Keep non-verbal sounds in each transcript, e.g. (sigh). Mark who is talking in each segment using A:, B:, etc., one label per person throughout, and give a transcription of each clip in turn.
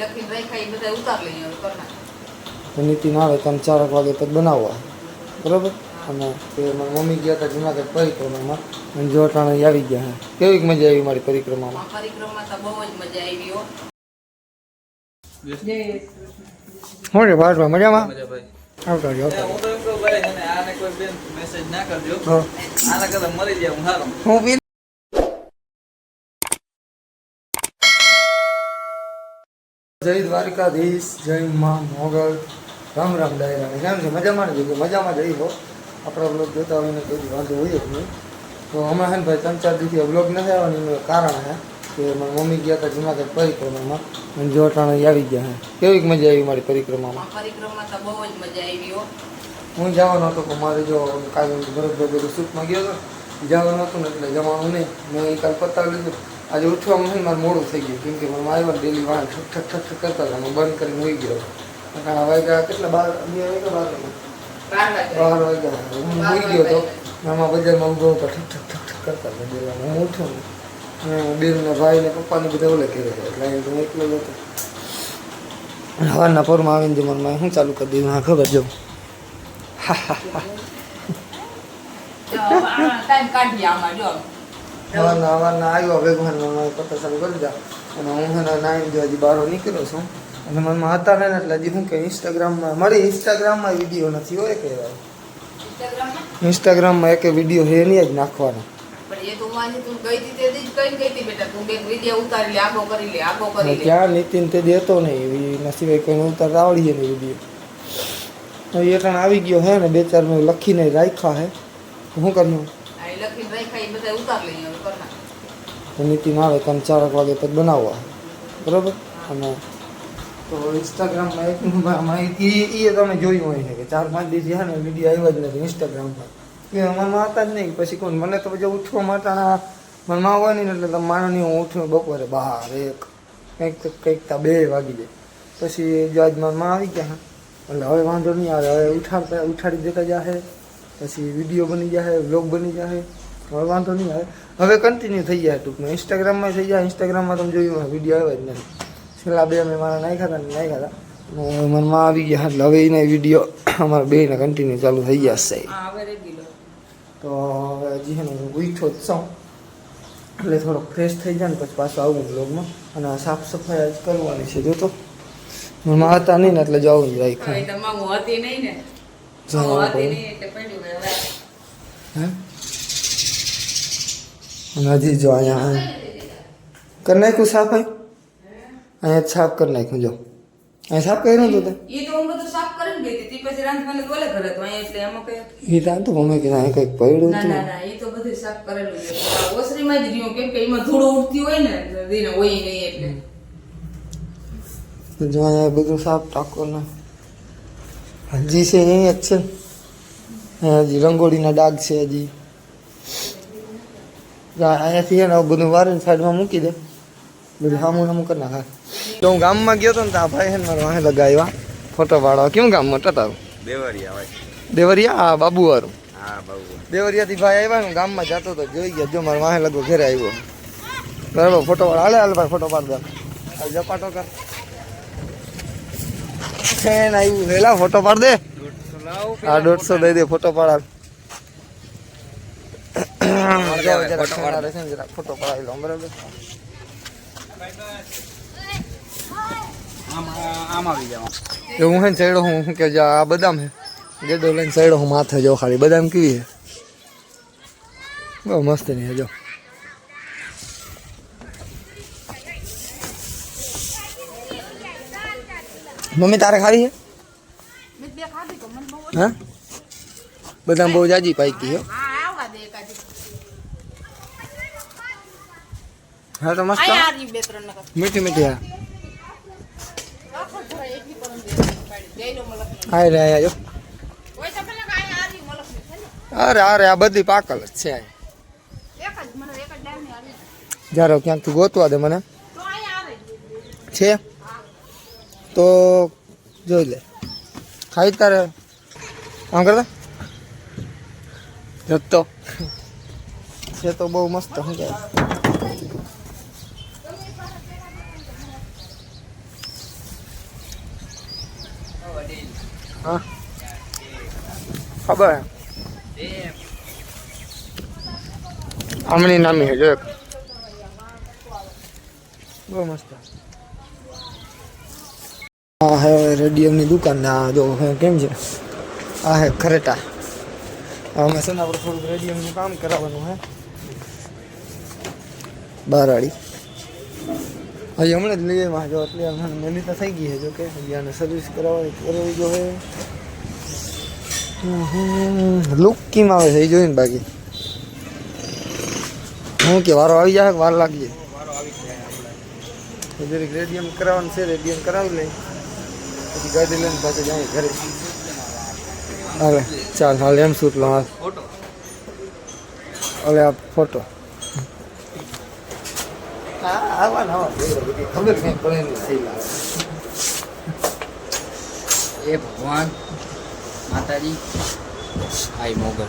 A: લખીને રાખ્યા એ બધા ઉતાર લઈએ હવે કર નાખ.
B: નીતિન આવે તમે ચારક વાગે પછી બનાવવા. બરોબર? અને તે મારી મમ્મી ગયા હતા જુનાગઢ પરિક્રમામાં. અને જો અટાણે આવી ગયા કેવી મજા આવી મારી પરિક્રમામાં?
A: પરિક્રમા તો બહુ જ મજા આવી હો.
B: શું છે ભારતમાં મજામાં? આવતા રહ્યો
C: હું તો એમ કહું ભાઈ આને કોઈ બેન મેસેજ ના કરજો આના કરતા મરી જાય હું હારો.
B: હું જય દ્વારકાધીશ જય મા મોગલ. રામ રામ ડાયરા કેમ છે? મજામાં ને કે મજામાં જઈ હો. આપણા બ્લોગ જોતા હોય ને કોઈ વાંધો હોય જ નહીં. તો હમણાં હે ને ભાઈ ત્રણ ચાર દિવસથી બ્લોગ નથી આવવાનું. એનું કારણ હે કે મારી મમ્મી ગયા હતા જુનાગઢ પરિક્રમામાં. અને જો આવી ગયા હે. કેવી મજા આવી મારી પરિક્રમામાં?
A: પરિક્રમા તો બહુ જ મજા આવી હો.
B: હું જવાનો હતો પણ મારે જો કાલે બરોબર બધું સુખમાં ગયો હતો જવાનું હતું ને એટલે જવાનું નહીં. મેં એ કાલ પતાવી લીધું. આજે ઉઠવામાં છે ને મારે મોડું થઈ ગયું કેમ કે મને આવ્યા ડેલી વાળ ઠક ઠક ઠક ઠક કરતા હતા હું બંધ કરીને હોઈ ગયો. કારણ વાગ્યા કેટલા બાર બે વાગ્યા બાર
A: બાર વાગે
B: બાર વાગ્યા. હું હોઈ ગયો હતો આમાં બજારમાં ઊંઘો હતો ઠક ઠક ઠક ઠક કરતા હતા ડેલામાં હું ઉઠ્યો ને અને બેનને ભાઈ ને પપ્પાને બધા ઓલે કરે એટલે હું એકલો હતો. હવાના પોરમાં આવીને જે મનમાં શું ચાલુ કરી દીધું હા ખબર જો.
A: હા હા આમાં જો
B: હવારના હવારના આવ્યો ભેગવાન મારે પત્તા ચાલુ કરી દા અને હું એના નાઈન જો હજી બહાર નીકળ્યો છું. અને મનમાં હતા ને એટલે હજી શું કે ઇન્સ્ટાગ્રામમાં મારી ઇન્સ્ટાગ્રામમાં વીડિયો નથી હોય કે
A: ઇન્સ્ટાગ્રામમાં
B: એક વીડિયો હે નહીં જ નાખવાનો.
A: હું કઈ કરી કરી
B: ત્યાં નીતિન તે દેતો નહીં એના સિવાય કોઈને ઉતાર આવડીએ નહીં વીડિયો એ પણ આવી ગયો હે ને બે ચાર મેં લખીને રાખ્યા હે શું
A: એ લખીને રાખ્યા એ બધા ઉતાર લઈએ હવે કર
B: નીતિન આવે તમે ચારક વાગે પછી બનાવવા. બરોબર? અને તો ઇન્સ્ટાગ્રામમાં એક માહિતી એ તમે જોયું હોય છે કે ચાર પાંચ દિવસ છે ને વીડિયો આવ્યા જ નથી ઇન્સ્ટાગ્રામમાં કે અમારમાં હતા જ નહીં. પછી કોણ? મને તો પછી ઉઠવા માટાના મને હોય નહીં એટલે તમે માનો નહીં હું ઉઠું બપોરે બહાર એક કંઈક કંઈક તા બે વાગી જાય. પછી જો આજ મનમાં આવી ગયા. હા એટલે હવે વાંધો નહીં આવે. હવે ઉઠાડતા ઉઠાડી દેતા જાહે. પછી વીડિયો બની જાય વ્લોગ બની જાય હવે વાંધો નહીં આવે. હવે કન્ટિન્યુ થઈ જાય ટૂંકમાં. ઇન્સ્ટાગ્રામમાં થઈ જાય ઇન્સ્ટાગ્રામમાં તમે જોયું વીડિયો આવ્યા જ નથી. છેલ્લા બે મેં મારા નાખ્યા હતા ને નાખ્યા હતા. મનમાં આવી ગયા એટલે હવે એના વીડિયો (coughs) અમારા બેને કન્ટિન્યુ ચાલુ થઈ
A: ગયા છે.
B: તો હવે હજી છે ને હું ઉઠો જ છું. એટલે થોડોક ફ્રેશ થઈ જાય ને પછી પાછું આવું બ્લોગમાં અને સાફ સફાઈ આજ કરવાની છે જો તો મનમાં હતા નહીં ને એટલે જવું જ રાખ્યું.
A: હતી નહીં ને.
B: હજી જો અહીંયા કરી નાખ્યું સાફ અહીં અહીંયા સાફ કરી નાખ્યું જો. અહીંયા સાફ કર્યું હતું. તે
A: એ તો
B: મમ્મી કીધું અહીં કંઈક પડ્યું હતું
A: ના ના એ તો બધું સાફ કરેલું છે. આ ઓસરીમાં જ રહ્યું. કેમ કે એમાં ધૂળો ઉડતી હોય ને દીને હોય નહીં એટલે.
B: જો અહીંયા બધું સાફ ટાંકો ને હજી છે અહીંયા જ છે. હજી રંગોળીના ડાઘ છે હજી. અહીંયાથી છે ને આવું બધું વારીને સાઈડમાં મૂકી દે. બધું સામું સામું કરી નાખે. તો હું ગામમાં ગયો હતો ને તો આ ભાઈ મારો મારા વાહે લગાવ્યા ફોટો પાડવા કેમ ગામમાં? ટટારું
C: દેવરિયા
B: દેવરિયા? હા
C: બાબુ
B: દેવરિયાથી ભાઈ આવ્યા ને ગામમાં જતો હતો જોઈ ગયા. જો મારો વાહે લગો ઘરે આવ્યો. બરાબર ફોટો હાલે હાલ ભાઈ ફોટો પાડ દે. જપાટો કર. ફેન આવ્યું વેલા ફોટો પાડ દે. હા દોઢસો દઈ દે ફોટો પાડ ફોટો પડાવી લો બરાબર? હું હે ચડ્યો હું શું કે આ બદામ હે. ગેડો લઈને ચડ્યો હું માથે જો ખાલી. બદામ કેવી હે? બહુ મસ્ત નહીં જો. મમ્મી તારે ખાવી છે? હા? બદામ બહુ જાજી પાકી હો.
A: હા
B: તો મસ્ત મીઠી મીઠી હા.
A: જરા
B: હા રે આયા જો. અરે અરે આ બધી પાકલ જ છે અહીં.
A: એક જ મને એક જ ડાળની આવી
B: જ્યારે ક્યાંકથી ગોતવા દે મને. છે? તો જોઈ લે. ખાઈ તારે. આમ કરતા? જતો છે તો બહુ મસ્ત હું જાય હા. ખબર. આમની નામી છે જો બહુ મસ્ત. આ હે રેડિયમની દુકાન ને આ જો હે કેમ છે? આ હે ખરેટા. અમે છે ને આપણે થોડુંક રેડિયમનું કામ કરાવવાનું હે. બારાડી હજી હમણાં જ લઈ આવ્યા જો એટલે હમણાં મેલી તો થઈ ગઈ છે જો કે. આને સર્વિસ કરાવવાની કરવી જો હે. લુક કેમ આવે છે એ જોઈને બાકી. હું કે વારો આવી જાય વાર લાગી જાય? રેડિયમ કરાવવાનું છે રેડિયમ કરાવી લઈ. પછી ગાડી લઈને પાછું જાય ઘરે. હાલે ચાલ હાલ એમ શૂટ લો હાલ.
C: ફોટો?
B: હવે આ ફોટો. હા આવા નવા ખબર કંઈ પડે નહીં સહી લાગે
C: એ ભગવાન માતાજી. આઈ મોગલ.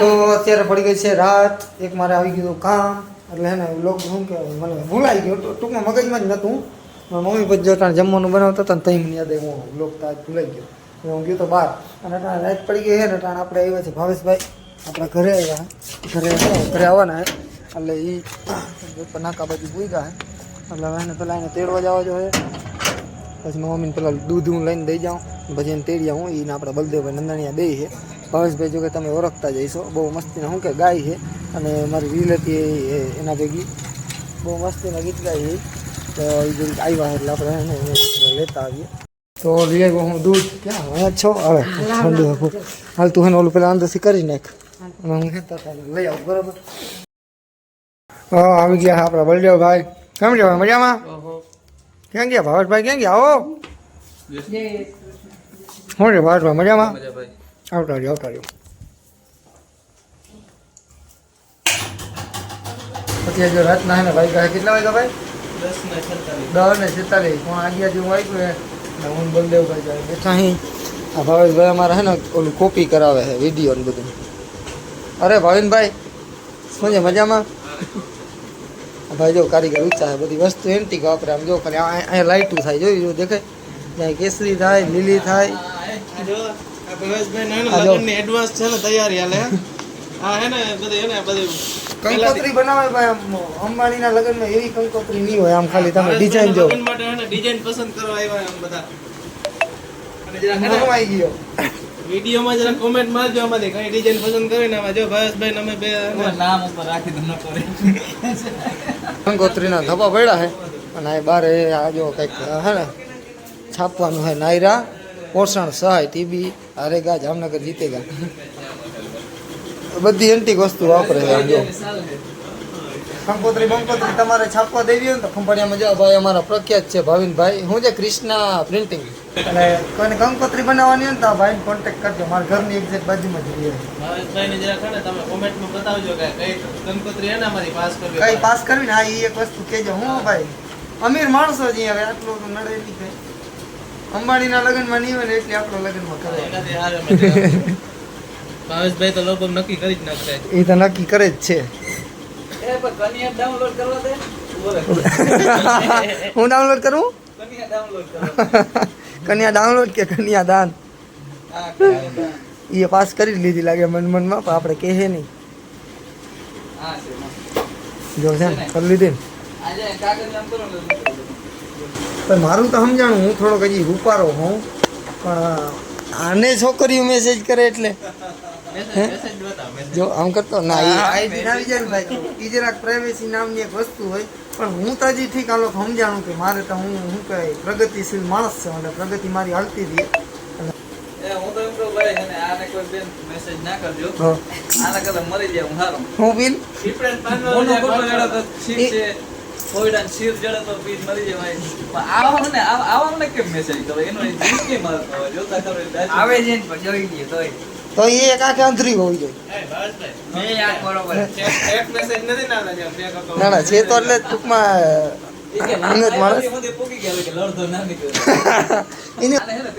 B: તો અત્યારે પડી ગઈ છે રાત. એક મારે આવી ગયું કામ. એટલે હે ને લોક શું કે મને ભૂલાઈ ગયો. તો ટૂંકમાં મગજમાં જ નહોતું મારા મમ્મી પછી ત્યાં જમવાનું બનાવતા હતા ને તઈ મને યાદ હું લોક તો આજ ગયો. હું ગયો તો બહાર. અને તાણ રાત પડી ગઈ છે ને ત્યાં આપણે આવ્યા છે ભાવેશભાઈ. આપણા ઘરે આવ્યા ઘરે ઘરે આવવાના હે. એટલે એ નાકા બાજુ ભૂઈ ગયા એટલે એને પેલા એને તેડવા જવા જોઈએ પછી મમ્મીને પેલા દૂધ હું લઈને દઈ જાઉં. પછી એને તેડી હું એને આપણા બલદેવભાઈ નંદાણીયા દઈ છે ભાવેશભાઈ જો કે તમે ઓળખતા જઈશો બહુ મસ્તીના શું કે ગાય છે અને મારી રીલ હતી એના ભેગી. બહુ મસ્તીના ગીત ગાય છે તો એ જો આવ્યા એટલે આપણે એને એને લેતા આવીએ તો લઈ આવ્યો હું દૂધ ક્યાં અહીંયા જ છો હવે ઠંડુ હતું હાલ તું એને ઓલું પેલા અંદરથી કરી નાખ અને હું કહેતા હતા લઈ આવું બરાબર હા આવી ગયા આપણા બલદેવભાઈ કેમ છે મજામાં ક્યાં ગયા ભાવેશભાઈ ક્યાં ગયા આવો શું છે ભાવેશભાઈ મજામાં
C: મજા ભાઈ
B: આવતા રહ્યો આવતા રહ્યો અત્યારે જો રાતના હે ને ભાઈ કહે કેટલા વાગ્યા ભાઈ દસ ને છેતાલીસ. પણ આગિયા જેવું આવ્યું હે ને હું બલદેવભાઈ જાય બેઠા અહીં આ ભાવેશભાઈ અમારા હે ને ઓલું કોપી કરાવે છે વીડિયો ને બધું. અરે ભાવિનભાઈ શું છે મજામાં? આ ભાઈ જો કારીગર ઊંચા છે બધી વસ્તુ એન્ટિક વાપરે. આમ જો ખાલી આ- અહીંયા લાઇટું થાય જોયું જો દેખાય? ત્યાં કેસરી થાય લીલી થાય.
D: જો આ ભવેશભાઈ ને
B: આ જો.
D: લગ્નની એડવાન્સ છે ને તૈયારી હાલે આ હે ને બધી હે ને બધી
B: કંકોત્રી બનાવે ભાઈ આમ અંબાણીના લગ્નમાં એવી કંકોત્રી નહીં હોય આમ ખાલી તમે ડિઝાઇન જો
D: લગ્ન માટે હે ડિઝાઇન પસંદ કરવા આવ્યા આમ બધા. અને જરા હે
B: આવી ગયો.
D: વિડીયોમાં જરા કોમેન્ટ મારજો અમારે કઈ ડિઝાઇન પસંદ કરીને આમાં. જો ભવેશભાઈ અમે બે
C: નામ ઉપર રાખી દો ન કરે
B: કંકોત્રીના ધબ્બા પડ્યા છે અને આ બારે આ જો કંઈક હે ને છાપવાનું છે નાયરા પોષણ સહાય ટીબી આરેગા જામનગર જીતેગા. બધી એન્ટિક વસ્તુ વાપરે છે કંકોત્રી બંકોત્રી તમારે છાપવા દેવી હોય ને તો ખંભાળિયામાં જાઓ. ભાઈ અમારા પ્રખ્યાત છે ભાવિનભાઈ. હું છે ક્રિષ્ના પ્રિન્ટિંગ. અને કોઈને કંકોત્રી બનાવવાની હોય ને તો આ ભાઈને કોન્ટેક્ટ કરજો. મારા ઘરની એક્ઝેક્ટ બાજુમાં જ રહે
D: જરા હે તમે કોમેન્ટમાં બતાવજો કે કઈ કંકોત્રી એના મારી પાસ કરવી
B: કઈ પાસ કરવી ને? હા એ એક વસ્તુ કહેજો. હું ભાઈ? અમીર માણસો જ અહીંયા હવે આટલું તો નડે નહીં અંબાણીના લગ્નમાં નહીં હોય ને એટલે આપણો લગ્નમાં કરે
D: ભાવેશભાઈ તો લોકો નક્કી કરી જ નાખતા
B: એ તો નક્કી કરે જ છે.
C: એ પણ કન્યા ડાઉનલોડ કરવા દે. બોલે. (laughs)
B: હું ડાઉનલોડ કરું?
C: કન્યા ડાઉનલોડ કરવા (laughs)
B: કન્યા ડાઉનલોડ કે કન્યા દાન? એ પાસ કરી જ લીધી લાગે મન મનમાં પણ આપણે કહે નહીં. જો છે ને કરી લીધી ને.
C: આજે કાગળ આમ કરો ને
B: પણ મારું તો સમજાણું હું થોડોક હજી રૂપારો હોઉં. પણ આને છોકરીઓ મેસેજ કરે એટલે. જો આમ કરતો ના એ આઈડી આવી જાય ભાઈ એ જરાક પ્રાઇવેસી નામની એક વસ્તુ હોય પણ હું તો હજી ઠીક આ લોકો સમજાણું કે મારે તો હું હું કહેવાય પ્રગતિશીલ માણસ છે એટલે પ્રગતિ મારી હાલતી હતી
C: હું તો એમ કહું ભાઈ હે ને આને કોઈ બેન મેસેજ ના કરજો.
B: હા.
C: આના કરતા મરી
B: બિલ
C: કોઈડાને શીર જડે તો જવાય. પણ આવા ને આવા આવા કેમ મેસેજ કરો? એનો એ મારતો જોતા આવે છે ને જોઈ લઈએ તોય.
B: તો એ એક આંખે અંતરી હોવી જોઈએ.
D: એ ભાવેશભાઈ
C: એ આ બરોબર
D: એક- એક મેસેજ નથી ના
B: ના ના છે તો એટલે ટૂંકમાં માણસ.
C: ના (laughs)
B: એને
C: ને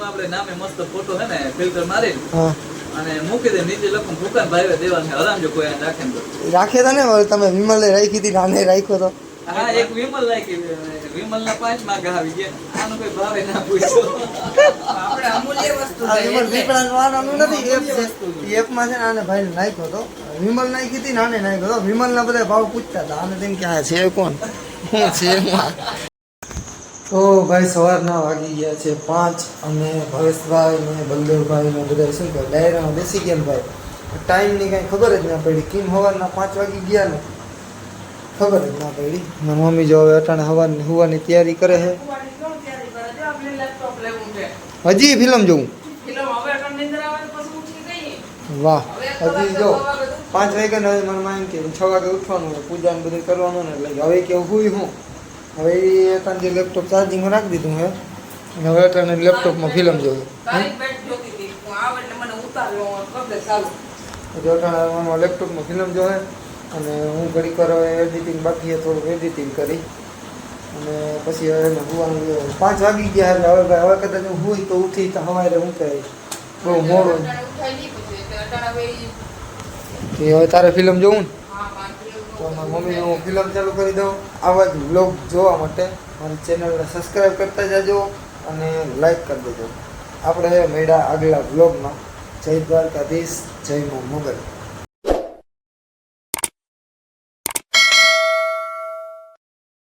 C: આપણે નામે મસ્ત ફોટો હે ને ફિલ્ટર મારી
B: હા.
C: અને મૂકી દે નીચે લખું ભૂકાન ભાઈ દેવાનું છે કોઈ રાખે ને તો.
B: રાખે તો ને તમે વિમલે રાખી હતી નાને રાખ્યો તો.
C: હા એક વિમલ વિમલના પાંચમાં ગયા. આનો કોઈ ભાવે ના પૂછ્યો.
A: આપણે અમૂલ્ય વસ્તુ
B: આ
A: છે
B: વિમલ
A: એટલે.
B: પીપળાનું વાળાનું નથી એપ છે. એપમાં છે ને આને ભાઈને નાખ્યો હતો. વિમલ નાખી હતી ને આને નાખ્યો હતો. વિમલના બધા ભાવ પૂછતા હતા. આને તેમ કે આ છે કોણ? હું છે તો ભાઈ સવારના વાગી ગયા છે પાંચ અને ભવેશભાઈ ને બલદેવભાઈ ને બધા શું કહે ડાયરામાં બેસી ગયા ને ભાઈ. ટાઈમની કાંઈ ખબર જ ના પડી. કેમ સવારના પાંચ વાગી ગયા ને? ખબર જ ના પડી. ને મમ્મી જો હવે અટાણે હવાની હોવાની તૈયારી કરે? છે. હજી ફિલ્મ જોઉં
A: ફિલ્મ હવે અટણ નીંદર આવે તો પછી ઉઠી ગઈ
B: વાહ. હજી જો પાંચ વાગ્યા ને મને માન કે છ વાગે ઉઠવાનું હોય પૂજા ને બધું કરવાનું ને એટલે હવે કે હું હું. હવે એ જે લેપટોપ ચાર્જિંગમાં રાખી દીધું હે અને હવે તને લેપટોપમાં ફિલ્મ જોયું. જો અત્યારે લેપટોપમાં ફિલ્મ જોવે અને હું ઘડીક વાર હવે એડિટિંગ બાકી થોડુંક એડિટિંગ કરી. અને પછી હવે એને હુવાનું પાંચ વાગી ગયા એટલે હવે હવે કદાચ હું હોય તો ઉઠી તો સવારે હું કહે બહુ મોડું.
A: અટાણે હવે
B: તારે ફિલ્મ જોવું ને? તો મારી મમ્મીને હું ફિલ્મ ચાલુ કરી દઉં. આવા જ વ્લોગ જોવા માટે મારી ચેનલને સબસ્ક્રાઈબ કરતા જજો અને લાઈક કરી દેજો. આપણે મેળા આગલા બ્લોગમાં જય દ્વારકાધીશ જય મો મોગલ.